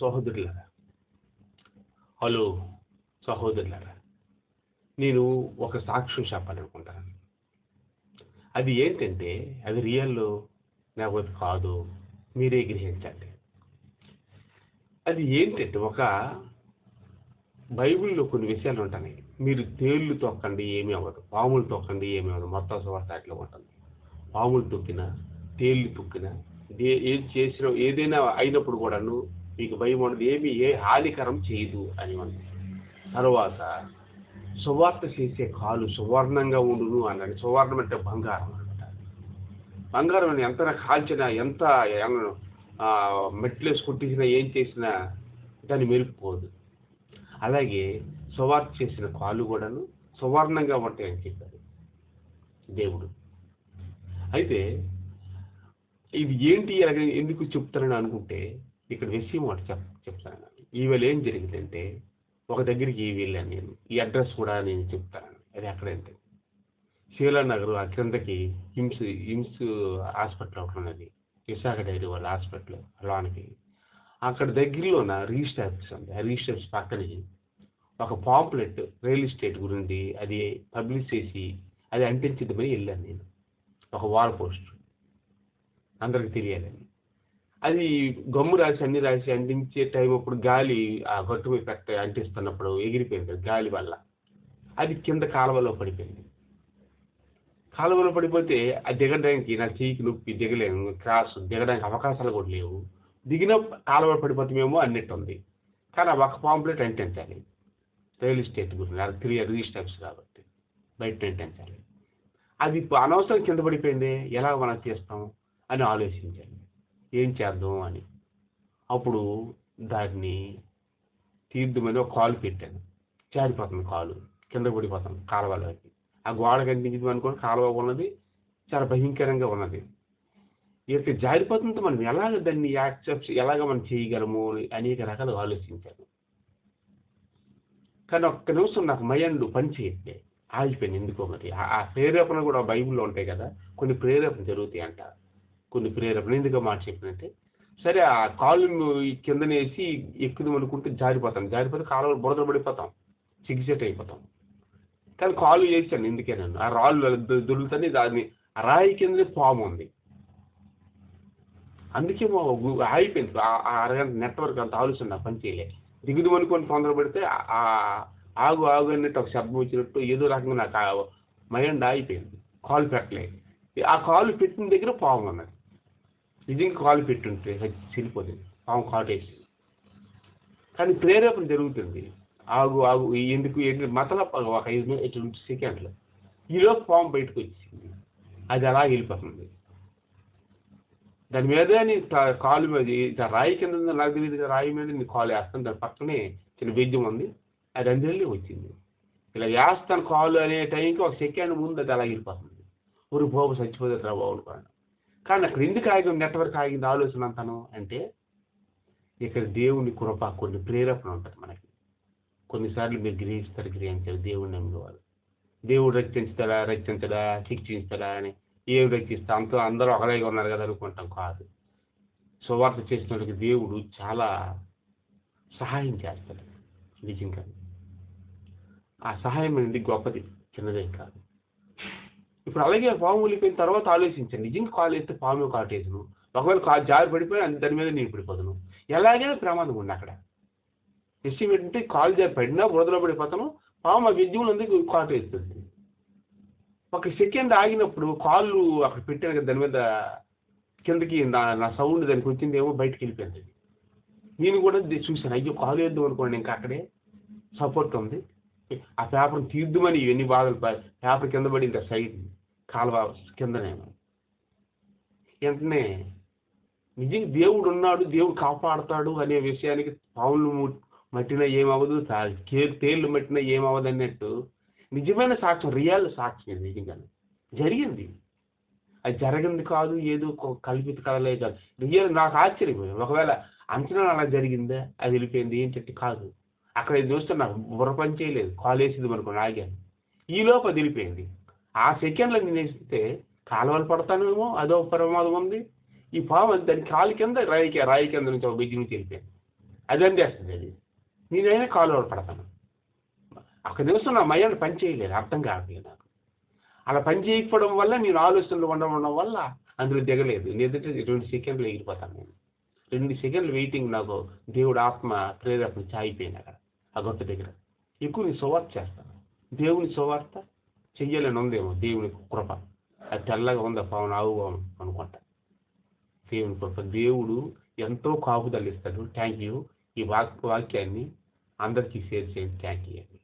సహోదరులారా. హలో సహోదరులారా. నేను ఒక సాక్ష్యం చెప్పాలనుకుంటాను అది ఏంటంటే అది రియల్ లేకపోతే కాదు మీరే గ్రహించండి. అది ఏంటంటే ఒక బైబిల్లో కొన్ని విషయాలు ఉంటాయి మీరు తేళ్ళు తొక్కండి ఏమీ అవ్వదు. పాములు తొక్కండి ఏమీ అవ్వదు. మొత్తం సువార్త అట్లా ఉంటుంది. పాములు తొక్కినా తేళ్ళు తొక్కినా ఏ ఏం చేసిన ఏదైనా అయినప్పుడు కూడాను మీకు భయం ఉండదు. ఏమి ఏ హానికరం చేయదు అని ఉంది. తర్వాత సువార్త చేసే కాలు సువర్ణంగా ఉండును అన్నాడు. సువర్ణం అంటే బంగారం అనమాట బంగారం ఎంత కాల్చినా ఎంత మెట్లేసి కొట్టించినా ఏం చేసినా దాన్ని మెరుపుకోదు అలాగే సువార్త చేసిన కాలు కూడాను సువర్ణంగా ఉంటాయని చెప్పాడు దేవుడు. అయితే ఇది ఏంటి? అలాగే ఎందుకు చెప్తానని అనుకుంటే ఇక్కడ విషయం ఒకటి చెప్ చెప్తాను ఈవేళ ఏం జరిగిందంటే ఒక దగ్గరికి వెళ్ళాను నేను ఈ అడ్రస్ కూడా నేను చెప్తాను అది ఎక్కడంటే శీలానగర్ ఆ క్రిందకి హిమ్స్ హిమ్స్ హాస్పిటల్ ఒకటి ఉన్నది. విశాఖ డైరీ వాళ్ళ హాస్పిటల్ లోనికి. అక్కడ దగ్గరలోన రిజిస్టర్ ఆఫీస్ ఉంది. ఆ రిజిస్టర్ ఆఫీస్ పక్కనే ఒక పాంప్లెట్ రియల్ ఎస్టేట్ గురించి అది పబ్లిష్ చేసి అది అంటించిద్దామని వెళ్ళాను నేను. ఒక వాల్ పోస్ట్ అందరికి తెలియాలని అది గమ్ము రాసి అన్ని రాసి అంటించే టైం అప్పుడు గాలి ఆ గట్టు మీద పెట్ట అంటిస్తున్నప్పుడు ఎగిరిపోయింది గాలి వల్ల. అది కింద కాలువలో పడిపోయింది. కాలువలో పడిపోతే అది దిగడానికి నా చీకి నొప్పి దిగలేను క్రాస్ దిగడానికి అవకాశాలు కూడా లేవు. దిగిన కాలువలో పడిపోతామేమో అన్నట్టు ఉంది. కానీ ఆ ఒక పాంప్లెట్ అంటించాలి. రియల్ ఎస్టేట్ గురించి అది క్లియర్ కాబట్టి బయట అంటించాలి. అది అనవసరం కింద పడిపోయింది ఎలా మనం చేస్తాం అని ఆలోచించాలి. ఏం చేద్దాం అని. అప్పుడు దాన్ని తీద్దామని ఒక కాలు పెట్టాను. జారిపోతుంది కాలు కింద పడిపోతుంది కాలువలోకి. ఆ గోడ కనిపించింది అనుకోని కాలువ ఉన్నది చాలా భయంకరంగా ఉన్నది. ఇక జారిపోతుంటే మనం ఎలాగ దాన్ని యాక్సెప్ట్ ఎలాగ మనం చేయగలము అని అనేక రకాలుగా ఆలోచించాను. కానీ ఒక్క నిమిషం నాకు మైండ్ పని చేయట్లే ఆగిపోయింది ఎందుకో మరి. ఆ- ఆ ప్రేరేపణ కూడా బైబిల్లో ఉంటాయి కదా కొన్ని ప్రేరేపణ జరుగుతాయి అంట కొన్ని ప్రేరేపణ ఎందుకు మాట చెప్పినట్టే. సరే ఆ కాళ్ళు కిందనేసి ఎక్కుదాం అనుకుంటే జారిపోతాం. జారిపోతే కాలువలో బురద పడిపోతాం. సిగ్గుచెట్ అయిపోతాం. కానీ కాలు వేసాను ఎందుకే నన్ను. ఆ రాళ్ళు దొరుకుతుంది దాన్ని రాయి కింద పాము ఉంది. అందుకే మా ఆగిపోయింది. ఆ అరగంట నెట్వర్క్ అంత ఆలోచన నాకు పని చేయలే. దిగుదు అనుకొని తొందర పెడితే ఆ- ఆగు ఆగు అన్నట్టు ఒక శబ్దం వచ్చినట్టు ఏదో రకంగా నాకు మైండ్ ఆగిపోయింది. కాలు పెట్టలేదు. ఆ కాలు పెట్టిన దగ్గర పాము ఉన్నది. నిజంగా కాలు పెట్టుంటే చెల్లిపోతుంది పాము కాటేసి. కానీ ప్రేరేపణ జరుగుతుంది. ఆగు ఆగు ఎందుకు ఏంటి మతల ఒక ఐదు ఎటువంటి సెకండ్లు. ఈలోపు పాము బయటకు వచ్చింది. అది అలా వెళ్ళిపోతుంది. దాని మీద నీ కా- కాలు మీద రాయి కింద నాకు తెలియదు రాయి మీద నీ కాలు వేస్తాను. దాని పక్కనే చిన్న బెజ్జం ఉంది. అది అందులో వచ్చింది. ఇలా వేస్తాను కాలు అనే టైంకి ఒక సెకండ్ ముందు అది అలా వెళ్ళిపోతుంది. ఊరు బాబు చచ్చిపోతే రా బాబు అనుకోండి కానీ అక్కడ ఎందుకు ఆగింది నెట్వర్క్ ఆగింది ఆలోచన అంతాను అంటే ఇక్కడ దేవుని కృప కొన్ని ప్రేరేపణ ఉంటుంది మనకి. కొన్నిసార్లు మీరు గ్రహిస్తారు గ్రహించారు దేవుడిని నమ్మేవారు దేవుడు రక్షించుతాడా రక్షించడా శిక్షించడా అని ఏవి రక్షిస్తా అంత అందరూ ఒకలాగే ఉన్నారు కదా అనుకుంటాం కాదు. సువార్త వాళ్ళకి దేవుడు చాలా సహాయం చేస్తాడు. నిజంగా. ఆ సహాయం అనేది గొప్పది చిన్నదేం కాదు. ఇప్పుడు అలాగే పాము వెళ్ళిపోయిన తర్వాత ఆలోచించండి. నిజంగా కాలు వేస్తే పాము కాటేజును ఒకవేళ కా జారి పడిపోయి అంత దాని మీద నేను పడిపోతాను ఎలాగైనా ప్రమాదం ఉంది అక్కడ. విషయం ఏంటంటే కాలు జారి పడినా బురదలో పడిపోతాను పాము ఆ విద్యులు కాటేస్తుంది. ఒక సెకండ్ ఆగినప్పుడు కాళ్ళు అక్కడ పెట్టాను కదా దాని మీద కిందకి నా నా సౌండ్ దానికి వచ్చిందేమో బయటకు వెళ్ళిపోయింది. నేను కూడా చూశాను. అయ్యో కాలు వేద్దాం అనుకోండి ఇంకా అక్కడే. సపోర్ట్ ఉంది. ఆ పేపర్ తీద్దామని ఇవన్నీ బాధలు పేపర్ కింద పడింది ఆ సైడ్ కాలువ కిందనేమో వెంటనే నిజంగా దేవుడు ఉన్నాడు దేవుడు కాపాడుతాడు అనే విషయానికి పావులు మట్టిన ఏమవ్వదు తేళ్ళు మట్టిన ఏమవ్వదు అన్నట్టు నిజమైన సాక్ష్యం రియల్ సాక్ష్యం నిజంగా జరిగింది. అది జరగింది కాదు ఏదో కల్పిత కలలే కాదు. రియల్ నాకు ఆశ్చర్యపోయింది ఒకవేళ అంచనా అలా జరిగిందా అది వెళ్ళిపోయింది ఏంటంటే కాదు. అక్కడ చూస్తే నాకు బుర్ర పని చేయలేదు కాల్ వేసింది అనుకోండి ఆగాను ఈ లోపు అది ఆ సెకండ్లో నేను వేస్తే కాలువలు పడతానేమో అదో ప్రమాదం ఉంది. ఈ పాము అది దాని కాలు కింద రాయి రాయి కింద నుంచి ఒక బిజ్జి నుంచి వెళ్ళిపోయింది. అది అందేస్తుంది అది. నేనైనా కాలువలు పడతాను. అక్కడ నిమిషం నా మైండ్ పని చేయలేదు అర్థం కావట్లేదు నాకు. అలా పని చేయకపోవడం వల్ల నేను ఆలోచనలు ఉండడం వల్ల అందులో దిగలేదు. లేదంటే రెండు సెకండ్లు ఎగిరిపోతాను నేను. రెండు సెకండ్లు వెయిటింగ్ నాకు దేవుడు ఆత్మ ప్రేరేపణ చాయిపోయింది అక్కడ. ఆ గొట్ట దగ్గర. ఎక్కువ నేను సువార్త చేస్తాను. దేవుని సువార్త చెయ్యాలని ఉందేమో దేవుని కృప. అది తెల్లగా ఉందా? పవన్ ఆవు అనుకుంటా. దేవుని కృప. దేవుడు ఎంతో కాపుదలు ఇస్తాడు థ్యాంక్ యూ ఈ వాక్ వాక్యాన్ని అందరికీ షేర్ చేయండి. Thank you